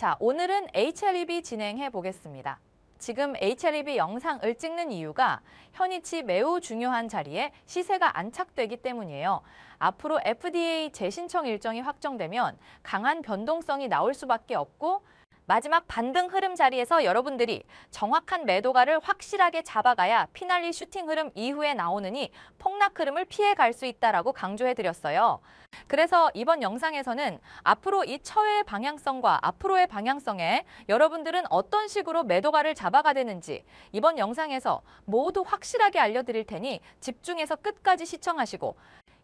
자, 오늘은 HLEB 진행해 보겠습니다. 지금 HLEB 영상을 찍는 이유가 현이치 매우 중요한 자리에 시세가 안착되기 때문이에요. 앞으로 FDA 재신청 일정이 확정되면 강한 변동성이 나올 수밖에 없고 마지막 반등 흐름 자리에서 여러분들이 정확한 매도가를 확실하게 잡아가야 피날리 슈팅 흐름 이후에 나오느니 폭락 흐름을 피해 갈 수 있다라고 강조해 드렸어요. 그래서 이번 영상에서는 앞으로 이 처의 방향성과 앞으로의 방향성에 여러분들은 어떤 식으로 매도가를 잡아가 되는지 이번 영상에서 모두 확실하게 알려드릴 테니 집중해서 끝까지 시청하시고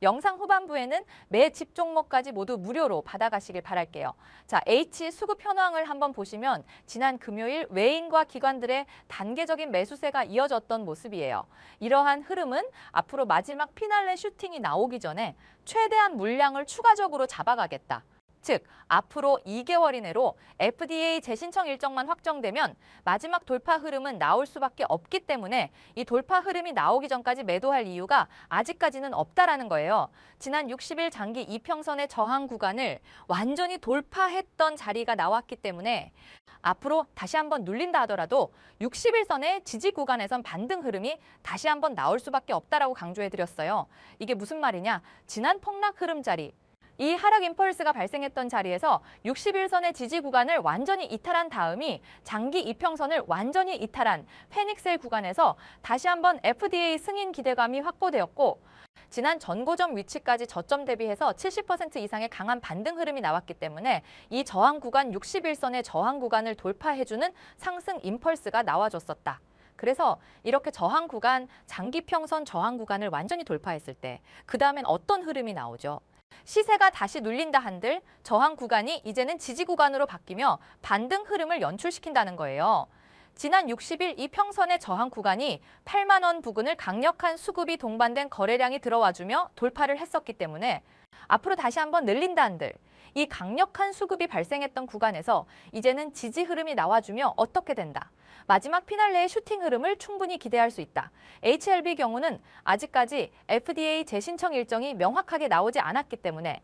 영상 후반부에는 매 집 종목까지 모두 무료로 받아가시길 바랄게요. 자, H 수급 현황을 한번 보시면 지난 금요일 외인과 기관들의 단계적인 매수세가 이어졌던 모습이에요. 이러한 흐름은 앞으로 마지막 피날레 슈팅이 나오기 전에 최대한 물량을 추가적으로 잡아가겠다. 즉, 앞으로 2개월 이내로 FDA 재신청 일정만 확정되면 마지막 돌파 흐름은 나올 수밖에 없기 때문에 이 돌파 흐름이 나오기 전까지 매도할 이유가 아직까지는 없다라는 거예요. 지난 60일 장기 이평선의 저항 구간을 완전히 돌파했던 자리가 나왔기 때문에 앞으로 다시 한번 눌린다 하더라도 60일선의 지지 구간에선 반등 흐름이 다시 한번 나올 수밖에 없다라고 강조해 드렸어요. 이게 무슨 말이냐? 지난 폭락 흐름 자리 이 하락 임펄스가 발생했던 자리에서 61선의 지지 구간을 완전히 이탈한 다음이 장기 이평선을 완전히 이탈한 페닉셀 구간에서 다시 한번 FDA 승인 기대감이 확보되었고 지난 전고점 위치까지 저점 대비해서 70% 이상의 강한 반등 흐름이 나왔기 때문에 이 저항 구간 61선의 저항 구간을 돌파해주는 상승 임펄스가 나와줬었다. 그래서 이렇게 저항 구간, 장기 평선 저항 구간을 완전히 돌파했을 때 그 다음엔 어떤 흐름이 나오죠? 시세가 다시 눌린다 한들 저항 구간이 이제는 지지 구간으로 바뀌며 반등 흐름을 연출시킨다는 거예요. 지난 60일 이 평선의 저항 구간이 8만 원 부근을 강력한 수급이 동반된 거래량이 들어와주며 돌파를 했었기 때문에 앞으로 다시 한번 늘린다 한들 이 강력한 수급이 발생했던 구간에서 이제는 지지 흐름이 나와주며 어떻게 된다. 마지막 피날레의 슈팅 흐름을 충분히 기대할 수 있다. HLB 경우는 아직까지 FDA 재신청 일정이 명확하게 나오지 않았기 때문에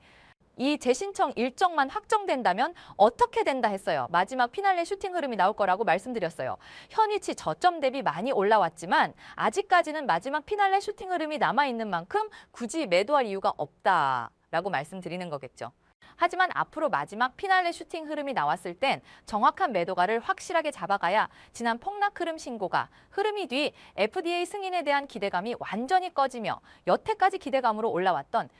이 재신청 일정만 확정된다면 어떻게 된다 했어요. 마지막 피날레 슈팅 흐름이 나올 거라고 말씀드렸어요. 현위치 저점 대비 많이 올라왔지만 아직까지는 마지막 피날레 슈팅 흐름이 남아있는 만큼 굳이 매도할 이유가 없다라고 말씀드리는 거겠죠. 하지만 앞으로 마지막 피날레 슈팅 흐름이 나왔을 땐 정확한 매도가를 확실하게 잡아가야 지난 폭락 흐름 신고가 흐름이 뒤 FDA 승인에 대한 기대감이 완전히 꺼지며 여태까지 기대감으로 올라왔던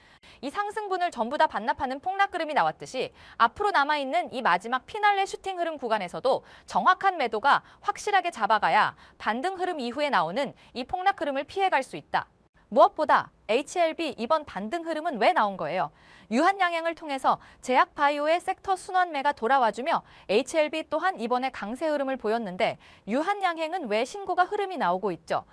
이 상승분을 전부 다 반납하는 폭락 흐름이 나왔듯이 앞으로 남아있는 이 마지막 피날레 슈팅 흐름 구간에서도 정확한 매도가 확실하게 잡아가야 반등 흐름 이후에 나오는 이 폭락 흐름을 피해갈 수 있다. 무엇보다 HLB 이번 반등 흐름은 왜 나온 거예요? 유한 양행을 통해서 제약 바이오의 섹터 순환매가 돌아와주며 HLB 또한 이번에 강세 흐름을 보였는데 유한 양행은 왜 신고가 흐름이 나오고 있죠?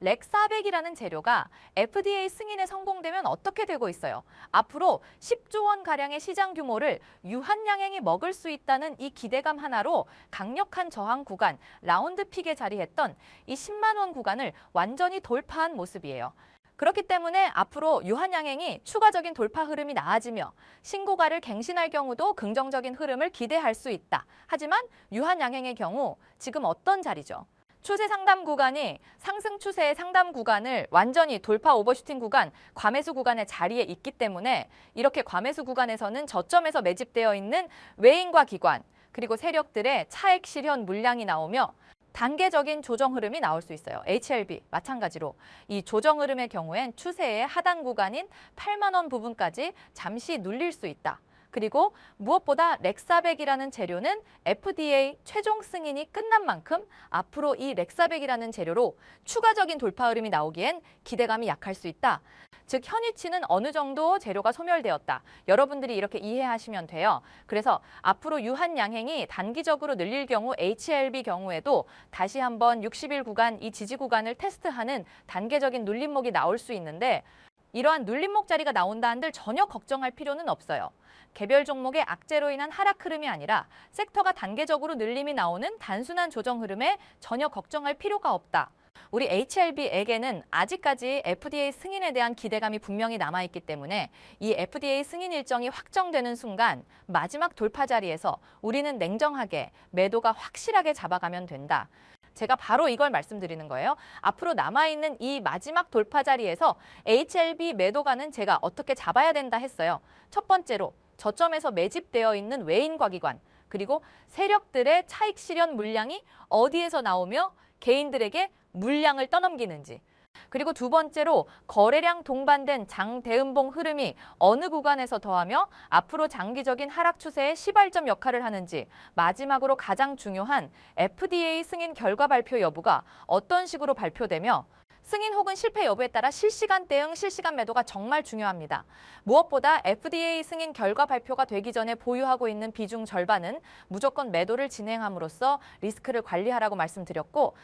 렉사백이라는 재료가 FDA 승인에 성공되면 어떻게 되고 있어요? 앞으로 10조 원 가량의 시장 규모를 유한양행이 먹을 수 있다는 이 기대감 하나로 강력한 저항 구간 라운드 픽에 자리했던 이 10만 원 구간을 완전히 돌파한 모습이에요. 그렇기 때문에 앞으로 유한양행이 추가적인 돌파 흐름이 나아지며 신고가를 갱신할 경우도 긍정적인 흐름을 기대할 수 있다. 하지만 유한양행의 경우 지금 어떤 자리죠? 추세 상담 구간이 상승 추세의 상담 구간을 완전히 돌파 오버슈팅 구간, 과매수 구간의 자리에 있기 때문에 이렇게 과매수 구간에서는 저점에서 매집되어 있는 외인과 기관, 그리고 세력들의 차액 실현 물량이 나오며 단계적인 조정 흐름이 나올 수 있어요. HLB 마찬가지로 이 조정 흐름의 경우엔 추세의 하단 구간인 8만 원 부분까지 잠시 눌릴 수 있다. 그리고 무엇보다 렉사백이라는 재료는 FDA 최종 승인이 끝난 만큼 앞으로 이 렉사백이라는 재료로 추가적인 돌파 흐름이 나오기엔 기대감이 약할 수 있다. 즉 현위치는 어느 정도 재료가 소멸되었다. 여러분들이 이렇게 이해하시면 돼요. 그래서 앞으로 유한 양행이 단기적으로 늘릴 경우 HLB 경우에도 다시 한번 60일 구간 이 지지 구간을 테스트하는 단계적인 눌림목이 나올 수 있는데 이러한 눌림목 자리가 나온다 한들 전혀 걱정할 필요는 없어요. 개별 종목의 악재로 인한 하락 흐름이 아니라 섹터가 단계적으로 늘림이 나오는 단순한 조정 흐름에 전혀 걱정할 필요가 없다. 우리 HLB에게는 아직까지 FDA 승인에 대한 기대감이 분명히 남아있기 때문에 이 FDA 승인 일정이 확정되는 순간 마지막 돌파 자리에서 우리는 냉정하게 매도가 확실하게 잡아가면 된다. 제가 바로 이걸 말씀드리는 거예요. 앞으로 남아있는 이 마지막 돌파 자리에서 HLB 매도가는 제가 어떻게 잡아야 된다 했어요. 첫 번째로 저점에서 매집되어 있는 외인 과 기관 그리고 세력들의 차익 실현 물량이 어디에서 나오며 개인들에게 물량을 떠넘기는지 그리고 두 번째로 거래량 동반된 장대음봉 흐름이 어느 구간에서 더하며 앞으로 장기적인 하락 추세의 시발점 역할을 하는지 마지막으로 가장 중요한 FDA 승인 결과 발표 여부가 어떤 식으로 발표되며 승인 혹은 실패 여부에 따라 실시간 대응, 실시간 매도가 정말 중요합니다. 무엇보다 FDA 승인 결과 발표가 되기 전에 보유하고 있는 비중 절반은 무조건 매도를 진행함으로써 리스크를 관리하라고 말씀드렸고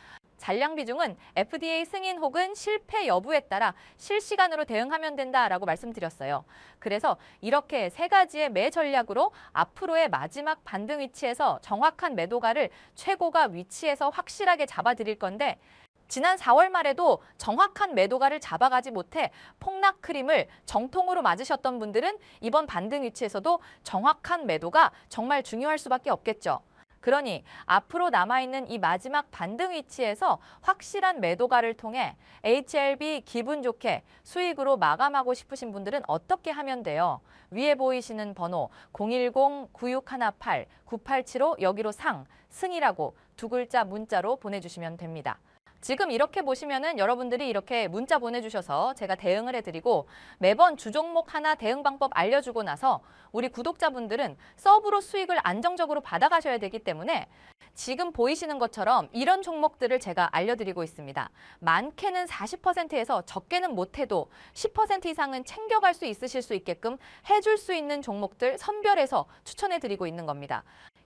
잔량 비중은 FDA 승인 혹은 실패 여부에 따라 실시간으로 대응하면 된다라고 말씀드렸어요. 그래서 이렇게 세 가지의 매 전략으로 앞으로의 마지막 반등 위치에서 정확한 매도가를 최고가 위치에서 확실하게 잡아드릴 건데 지난 4월 말에도 정확한 매도가를 잡아가지 못해 폭락 크림을 정통으로 맞으셨던 분들은 이번 반등 위치에서도 정확한 매도가 정말 중요할 수밖에 없겠죠. 그러니 앞으로 남아있는 이 마지막 반등 위치에서 확실한 매도가를 통해 HLB 기분 좋게 수익으로 마감하고 싶으신 분들은 어떻게 하면 돼요? 위에 보이시는 번호 010-9618-9875 여기로 상, 승이라고 두 글자 문자로 보내주시면 됩니다. 지금 이렇게 보시면은 여러분들이 이렇게 문자 보내주셔서 제가 대응을 해드리고 매번 주 종목 하나 대응 방법 알려주고 나서 우리 구독자분들은 서브로 수익을 안정적으로 받아가셔야 되기 때문에 지금 보이시는 것처럼 이런 종목들을 제가 알려드리고 있습니다. 많게는 40%에서 적게는 못해도 10% 이상은 챙겨갈 수 있으실 수 있게끔 해줄 수 있는 종목들 선별해서 추천해드리고 있는 겁니다.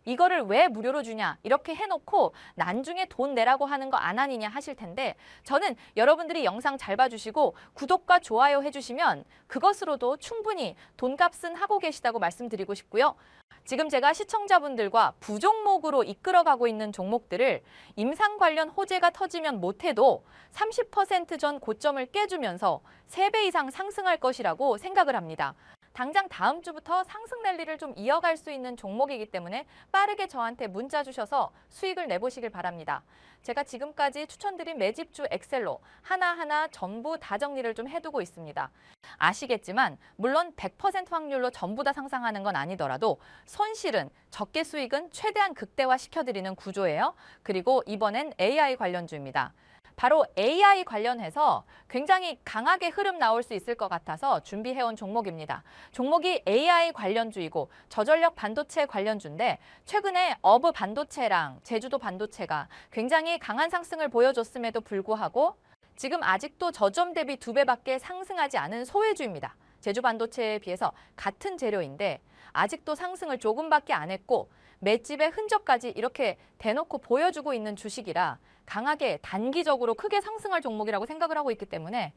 이거를 왜 무료로 주냐 이렇게 해놓고 나중에 돈 내라고 하는 거안 아니냐 하실 텐데 저는 여러분들이 영상 잘 봐주시고 구독과 좋아요 해주시면 그것으로도 충분히 돈값은 하고 계시다고 말씀드리고 싶고요. 지금 제가 시청자분들과 부종목으로 이끌어가고 있는 종목들을 임상 관련 호재가 터지면 못해도 30%전 고점을 깨주면서 3배 이상 상승할 것이라고 생각을 합니다. 당장 다음 주부터 상승 랠리를 좀 이어갈 수 있는 종목이기 때문에 빠르게 저한테 문자 주셔서 수익을 내보시길 바랍니다. 제가 지금까지 추천드린 매집주 엑셀로 하나하나 전부 다 정리를 좀 해두고 있습니다. 아시겠지만 물론 100% 확률로 전부 다 상승하는 건 아니더라도 손실은 적게 수익은 최대한 극대화 시켜드리는 구조예요. 그리고 이번엔 AI 관련주입니다. 바로 AI 관련해서 굉장히 강하게 흐름 나올 수 있을 것 같아서 준비해온 종목입니다. 종목이 AI 관련주이고 저전력 반도체 관련주인데 최근에 어브 반도체랑 제주도 반도체가 굉장히 강한 상승을 보여줬음에도 불구하고 지금 아직도 저점 대비 두 배밖에 상승하지 않은 소외주입니다. 제주 반도체에 비해서 같은 재료인데 아직도 상승을 조금밖에 안 했고 맷집의 흔적까지 이렇게 대놓고 보여주고 있는 주식이라 강하게 단기적으로 크게 상승할 종목이라고 생각을 하고 있기 때문에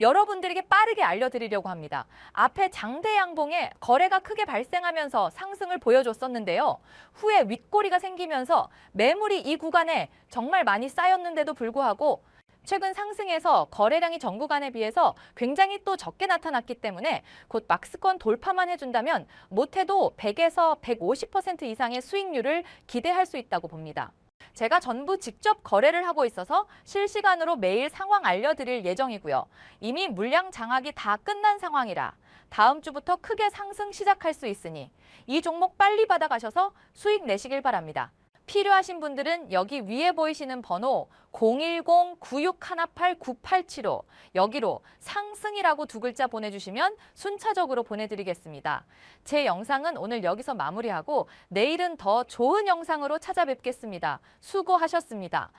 여러분들에게 빠르게 알려드리려고 합니다. 앞에 장대 양봉에 거래가 크게 발생하면서 상승을 보여줬었는데요. 후에 윗꼬리가 생기면서 매물이 이 구간에 정말 많이 쌓였는데도 불구하고 최근 상승해서 거래량이 전 구간에 비해서 굉장히 또 적게 나타났기 때문에 곧 막스권 돌파만 해준다면 못해도 100에서 150% 이상의 수익률을 기대할 수 있다고 봅니다. 제가 전부 직접 거래를 하고 있어서 실시간으로 매일 상황 알려드릴 예정이고요. 이미 물량 장악이 다 끝난 상황이라 다음 주부터 크게 상승 시작할 수 있으니 이 종목 빨리 받아가셔서 수익 내시길 바랍니다. 필요하신 분들은 여기 위에 보이시는 번호 010-9618-9875 여기로 상승이라고 두 글자 보내주시면 순차적으로 보내드리겠습니다. 제 영상은 오늘 여기서 마무리하고 내일은 더 좋은 영상으로 찾아뵙겠습니다. 수고하셨습니다.